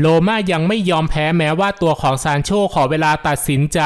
โลมายังไม่ยอมแพ้แม้ว่าตัวของซานโชขอเวลาตัดสินใจ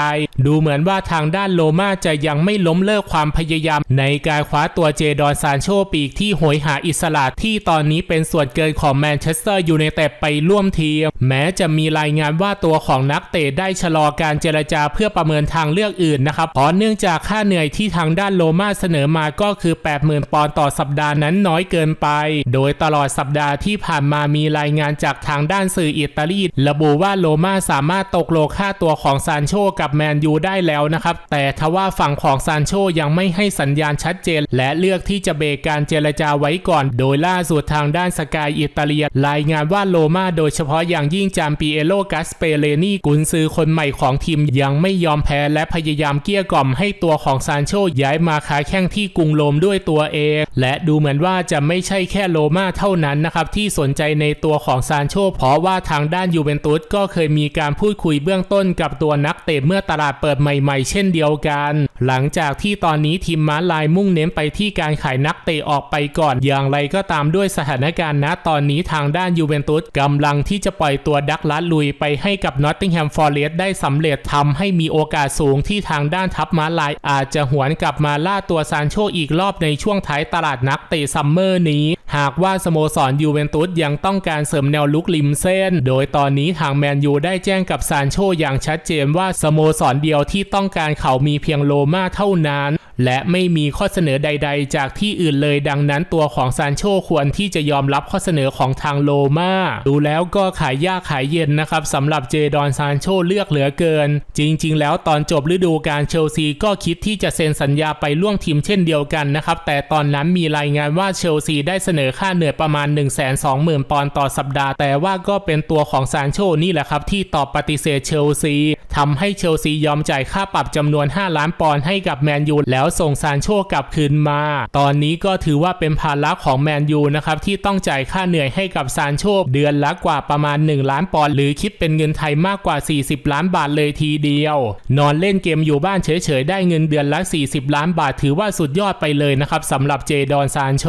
ดูเหมือนว่าทางด้านโลมาจะยังไม่ล้มเลิกความพยายาม ในการคว้าตัวเจดอนซานโชปีกที่โหยหาอิสระที่ตอนนี้เป็นส่วนเกินของแมนเชสเตอร์ยูไนเต็ดไปร่วมทีม แม้จะมีรายงานว่าตัวของนักเตะได้ชะลอการเจรจาเพื่อประเมินทางเลือกอื่นนะครับเพราะเนื่องจากค่าเหนื่อยที่ทางด้านโลมาเสนอมาก็คือ 80,000 ปอนด์ต่อสัปดาห์นั้นน้อยเกินไป โดยตลอดสัปดาห์ที่ผ่านมามีรายงานจากทางด้านสื่ออิตาลีระบุว่าโลมาสามารถตกโลค่าตัวของซานโชกับแมนยูได้แล้วนะครับ แต่ทว่าฝั่งของซานโชยังไม่ให้สัญญาณชัดเจน และเลือกที่จะเบรกการเจรจาไว้ก่อน โดยล่าสุดทางด้านสกายอิตาเลีย รายงานว่าโลมาโดยเฉพาะอย่างยิ่งจามปีเอโลกัสเปเรนีกุนซือคนใหม่ของทีมยังไม่ยอมแพ้และพยายามเกลี้ยกล่อมให้ตัวของซานโชย้ายมาค้าแข้งที่กรุงโรมด้วยตัวเอง และดูเหมือนว่าจะไม่ใช่แค่โลมาเท่านั้นนะครับที่สนใจในตัวของซานโชเพราะว่าทางด้านยูเวนตุสก็เคยมีการพูดคุยเบื้องต้นกับตัวนักเตะเมื่อตลาดเปิดใหม่ ๆ เช่นเดียวกัน หลังจากที่ตอนนี้ทีมม้าลายมุ่งเน้นไปที่การขายนักเตะออกไปก่อน อย่างไรก็ตามด้วยสถานการณ์ณตอนนี้ทางด้านยูเวนตุสกำลังที่จะปล่อยตัวดักลัดลุยไปให้กับนอตติงแฮมฟอร์เรสต์ได้สำเร็จทำให้มีโอกาสสูงที่ทางด้านทัพม้าลาย อาจจะหวนกลับมาล่าตัวซานโชอีกรอบในช่วงท้ายตลาดนักเตะซัมเมอร์นี้ หากว่าสโมสรยูเวนตุสยังต้องการเสริมแนวลุกริมเส้น โดยตอนนี้ทางแมนยูได้แจ้งกับซานโชอย่างชัดเจนว่าสโมสรเดียวที่ต้องการเขามีเพียงโลมาเท่านั้น และไม่มีข้อเสนอใด ๆ จากที่อื่นเลยดังนั้นตัวของซานโชควรที่จะยอมรับข้อเสนอของทางโลมาดูแล้วก็ขายยากขายเย็นนะครับสำหรับเจดอนซานโชเลือกเหลือเกิน จริง ๆ แล้วตอนจบฤดูกาลเชลซีก็คิดที่จะเซ็นสัญญาไปร่วมทีมเช่นเดียวกันนะครับ แต่ตอนนั้นมีรายงานว่าเชลซีได้เสนอค่าเหนื่อยประมาณ 1 2 0 0 0 0ปอนด์ต่อสัปดาห์ แต่ว่าก็เป็นตัวของซานโชนี่แหละครับที่ตอบปฏิเสธเชลซี ทำให้เชลซียอมจ่ายค่าปรับจำนวน 5 ล้านปอนด์ให้กับแมนยูแล้วส่งซานโชกลับคืนมา ตอนนี้ก็ถือว่าเป็นภาระของแมนยูนะครับที่ต้องจ่ายค่าเหนื่อยให้กับซานโชเดือนละกว่าประมาณ 1 ล้านปอนด์หรือคิดเป็นเงินไทยมากกว่า 40 ล้านบาทเลยทีเดียว นอนเล่นเกมอยู่บ้านเฉยๆ ได้เงินเดือนละ 40 ล้านบาทถือว่าสุดยอดไปเลยนะครับสำหรับเจดอนซานโช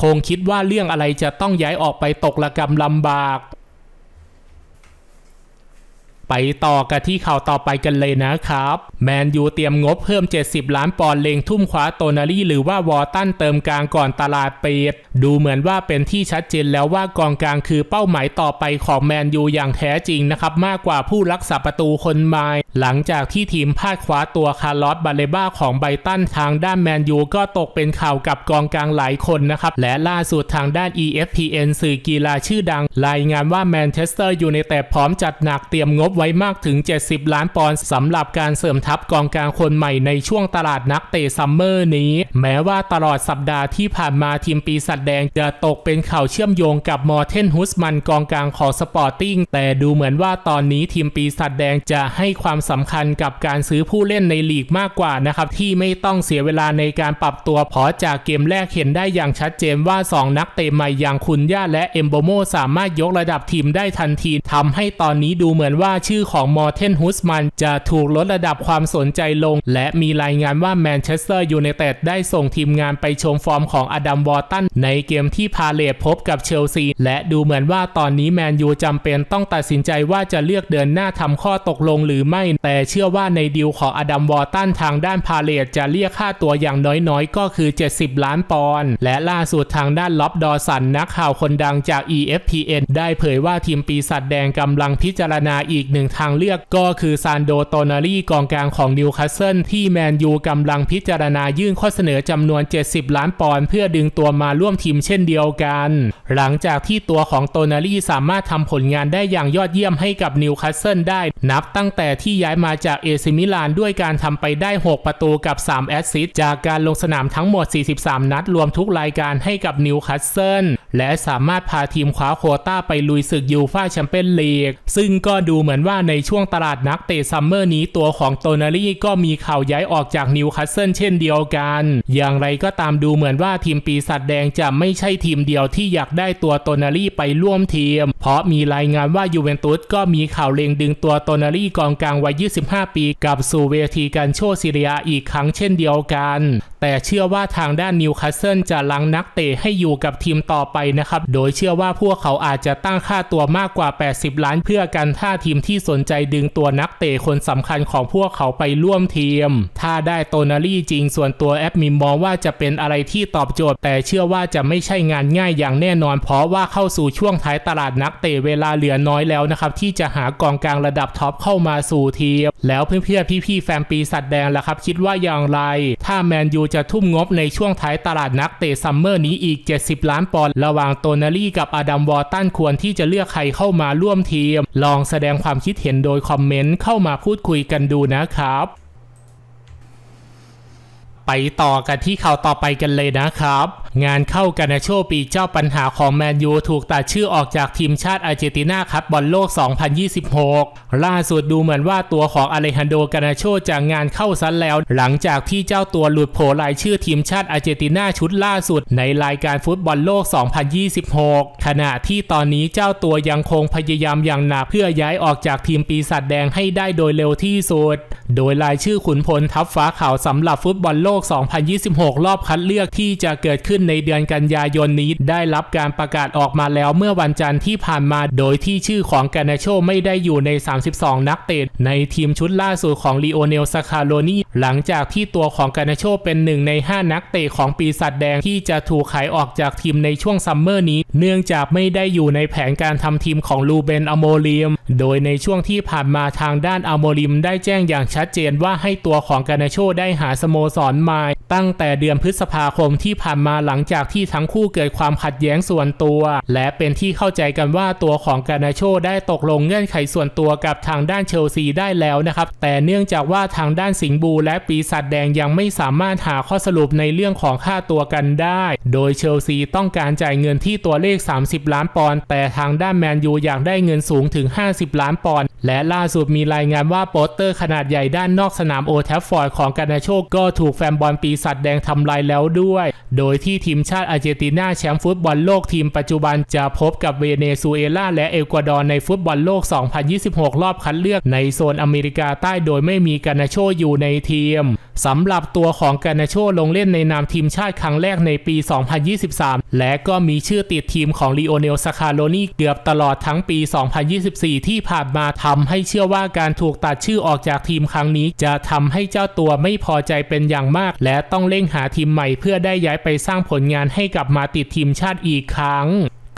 คงคิดว่าเรื่องอะไรจะต้องย้ายออกไปตกระกรรมลำบาก ไปต่อกันที่ข่าวต่อไปกันเลยนะครับ แมนยูเตรียมงบเพิ่ม 70 ล้านปอนด์เลงทุ่มคว้าโตนารีหรือว่าวอตันเติมกลางก่อนตลาดปิดดูเหมือนว่าเป็นที่ชัดเจนแล้วว่ากองกลางคือเป้าหมายต่อไปของแมนยูอย่างแท้จริงนะครับมากกว่าผู้รักษาประตูคนใหม่หลังจากที่ทีมพลาดคว้าตัวคาร์ลอสบาเลบ้าของไบตันทางด้านแมนยูก็ตกเป็นข่าวกับกองกลางหลายคนนะครับและล่าสุดทางด้าน EFPN สื่อกีฬาชื่อดัง รายงานว่าแมนเชสเตอร์ยูไนเต็ดพร้อมจัดหนักเตรียมงบไว้มากถึง 70 ล้านปอนด์สำหรับการเสริมทัพกองกลางคนใหม่ในช่วงตลาดนักเตะซัมเมอร์นี้ แม้ว่าตลอดสัปดาห์ที่ผ่านมาทีมปีศาจแดงจะตกเป็นข่าวเชื่อมโยงกับมอร์เทนฮุสมันกองกลางของสปอร์ติ้งแต่ดูเหมือนว่าตอนนี้ทีมปีศาจแดงจะให้ความสำคัญกับการซื้อผู้เล่นในลีกมากกว่านะครับที่ไม่ต้องเสียเวลาในการปรับตัวเพราะจากเกมแรกเห็นได้อย่างชัดเจนว่า 2 นักเตะใหม่อย่างคุณย่าและเอมโบโมสามารถยกระดับทีมได้ทันที ทำให้ตอนนี้ดูเหมือนว่าชื่อของมอร์เทนฮุสมันจะถูกลดระดับความสนใจลง และมีรายงานว่าแมนเชสเตอร์ยูไนเต็ดได้ส่งทีมงานไปชมฟอร์มของอดัมวอร์ตันในเกมที่พาเลตพบกับเชลซี และดูเหมือนว่าตอนนี้แมนยูจำเป็นต้องตัดสินใจว่าจะเลือกเดินหน้าทำข้อตกลงหรือไม่ แต่เชื่อว่าในดีลของอดัมวอร์ตันทางด้านพาเลตจะเรียกค่าตัวอย่างน้อยๆ ก็คือ 70 ล้านปอนด์และล่าสุดทางด้านล็อบดอสันนักข่าวคนดังจาก EFPN ได้เผยว่าทีมปีศาจแดงงกำลังพิจารณาอีกหนึ่งทางเลือกก็คือซานโดโตนารีกองกลางของนิวคาสเซิลที่แมนยูกำลังพิจารณายื่นข้อเสนอจำนวน 70 ล้านปอนด์เพื่อดึงตัวมาร่วมทีมเช่นเดียวกัน หลังจากที่ตัวของโตนารีสามารถทำผลงานได้อย่างยอดเยี่ยมให้กับนิวคาสเซิลได้ นับตั้งแต่ที่ย้ายมาจากเอซิมิลานด้วยการทำไปได้ 6 ประตูกับ 3 แอสซิสต์จากการลงสนามทั้งหมด 43 นัดรวมทุกรายการให้กับนิวคาสเซิลและสามารถพาทีมคว้าโคต้าไปลุยศึกยูฟ่าแชมเปี้ยนลีก ซึ่งก็ดูเหมือนว่าในช่วงตลาดนักเตะซัมเมอร์นี้ตัวของโตนารีก็มีข่าวย้ายออกจากนิวคาสเซิลเช่นเดียวกัน อย่างไรก็ตามดูเหมือนว่าทีมปีศาจแดงจะไม่ใช่ทีมเดียวที่อยากได้ตัวโตนารีไปร่วมทีม เพราะมีรายงานว่ายูเวนตุสก็มีข่าวเล็งดึงตัวโตนารีกองกลางวัย 25 ปีกับสู่เวทีการโชว์ซีเรียอีกครั้งเช่นเดียวกัน แต่เชื่อว่าทางด้านนิวคาสเซิลจะลังนักเตะให้อยู่กับทีมต่อไปนะครับ โดยเชื่อว่าพวกเขาอาจจะตั้งค่าตัวมากกว่า 80ล้านเพื่อกันถ้าทีมที่สนใจดึงตัวนักเตะคนสำคัญของพวกเขาไปร่วมทีม ถ้าได้โตนารี่จริงส่วนตัวแอปมิมมองว่าจะเป็นอะไรที่ตอบโจทย์ แต่เชื่อว่าจะไม่ใช่งานง่ายอย่างแน่นอน เพราะว่าเข้าสู่ช่วงท้ายตลาดนักเตะเวลาเหลือน้อยแล้วนะครับที่จะหากองกลางระดับท็อปเข้ามาสู่ทีม แล้วเพื่อนๆพี่ๆแฟนปีศาจแดงล่ะครับ คิดว่าอย่างไร ถ้าแมนยูจะทุ่มงบในช่วงท้ายตลาดนักเตะซัมเมอร์นี้อีก 70 ล้านปอนด์ระหว่างโตนารี่กับอดัมวอร์ตันควรที่จะเลือกใครเข้ามาร่วมทีม ลองแสดงความคิดเห็นโดยคอมเมนต์เข้ามาพูดคุยกันดูนะครับไปต่อกันที่ข่าวต่อไปกันเลยนะครับ งานเข้ากันนาโชปีเจ้าปัญหาของแมนยูถูกตัดชื่อออกจากทีมชาติอาร์เจนตินาครับบอลโลก 2026 ล่าสุดดูเหมือนว่าตัวของอเลฮันโดกานาโชจะงานเข้าซันแล้ว หลังจากที่เจ้าตัวหลุดโผล่รายชื่อทีมชาติอาร์เจนตินาชุดล่าสุด ในรายการฟุตบอลโลก 2026 ขณะที่ตอนนี้เจ้าตัวยังคงพยายามอย่างหนักเพื่อย้ายออกจากทีมปีศาจแดงให้ได้โดยเร็วที่สุด โดยรายชื่อขุนพลทัพฟ้าขาวสำหรับฟุตบอลโลก 2026 รอบคัดเลือกที่จะเกิดขึ้นในเดือนกันยายนนี้ ได้รับการประกาศออกมาแล้วเมื่อวันจันทร์ที่ผ่านมา โดยที่ชื่อของกานาโชไม่ได้อยู่ใน 32 นักเตะในทีมชุดล่าสุดของลีโอเนลสคาโลนีหลังจากที่ตัวของกานาโชเป็นหนึ่งใน 5 นักเตะของปีศาจแดงที่จะถูกขายออกจากทีมในช่วงซัมเมอร์นี้ เนื่องจากไม่ได้อยู่ในแผนการทำทีมของลูเบนอโมลิมโดยในช่วงที่ผ่านมาทางด้านอโมลิมได้แจ้งอย่างชัดเจนว่าให้ตัวของกานาโชได้หาสโมสรใหม่ตั้งแต่เดือนพฤษภาคมที่ผ่านมาหลังังจากที่ทั้งคู่เกิดความขัดแย้งส่วนตัว และเป็นที่เข้าใจกันว่าตัวของกานาโชได้ตกลงเงื่อนไขส่วนตัวกับทางด้านเชลซีได้แล้วนะครับ แต่เนื่องจากว่าทางด้านสิงบูและปีศาจแดงยังไม่สามารถหาข้อสรุปในเรื่องของค่าตัวกันได้ โดยเชลซีต้องการจ่ายเงินที่ตัวเลข 30 ล้านปอนด์แต่ทางด้านแมนยูอยากได้เงินสูงถึง 50 ล้านปอนด์ และล่าสุดมีรายงานว่าโปสเตอร์ขนาดใหญ่ด้านนอกสนามโอแทฟฟอร์ดของกานาโชก็ถูกแฟนบอลปีศาจแดงทำลายแล้วด้วย โดยที่ทีมชาติอาร์เจนตินาแชมป์ฟุตบอลโลกทีมปัจจุบันจะพบกับเวเนซุเอลาและเอกวาดอร์ในฟุตบอลโลก 2026 รอบคัดเลือกในโซนอเมริกาใต้โดยไม่มีกานาโชอยู่ในทีมสำหรับตัวของกานาโชลงเล่นในนามทีมชาติครั้งแรกในปี 2023 และก็มีชื่อติดทีมของลีโอเนลสคาโลนีเกือบตลอดทั้งปี 2024 ที่ผ่านมาทำให้เชื่อว่าการถูกตัดชื่อออกจากทีมครั้งนี้ จะทำให้เจ้าตัวไม่พอใจเป็นอย่างมาก และต้องเร่งหาทีมใหม่เพื่อได้ย้ายไปสร้างผลงานให้กลับมาติดทีมชาติอีกครั้ง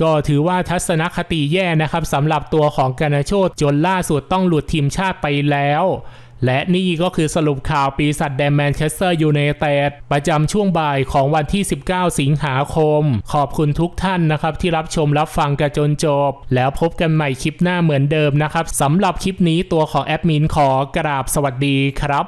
ก็ถือว่าทัศนคติแย่นะครับสำหรับตัวของกานาโชจนล่าสุดต้องหลุดทีมชาติไปแล้ว และนี่ก็คือสรุปข่าวปีศาจแดงแมนเชสเตอร์ยูไนเต็ดประจำช่วงบ่ายของวันที่ 19 สิงหาคม ขอบคุณทุกท่านนะครับที่รับชมรับฟังกันจนจบ แล้วพบกันใหม่คลิปหน้าเหมือนเดิมนะครับสำหรับคลิปนี้ตัวของแอดมินขอกราบสวัสดีครับ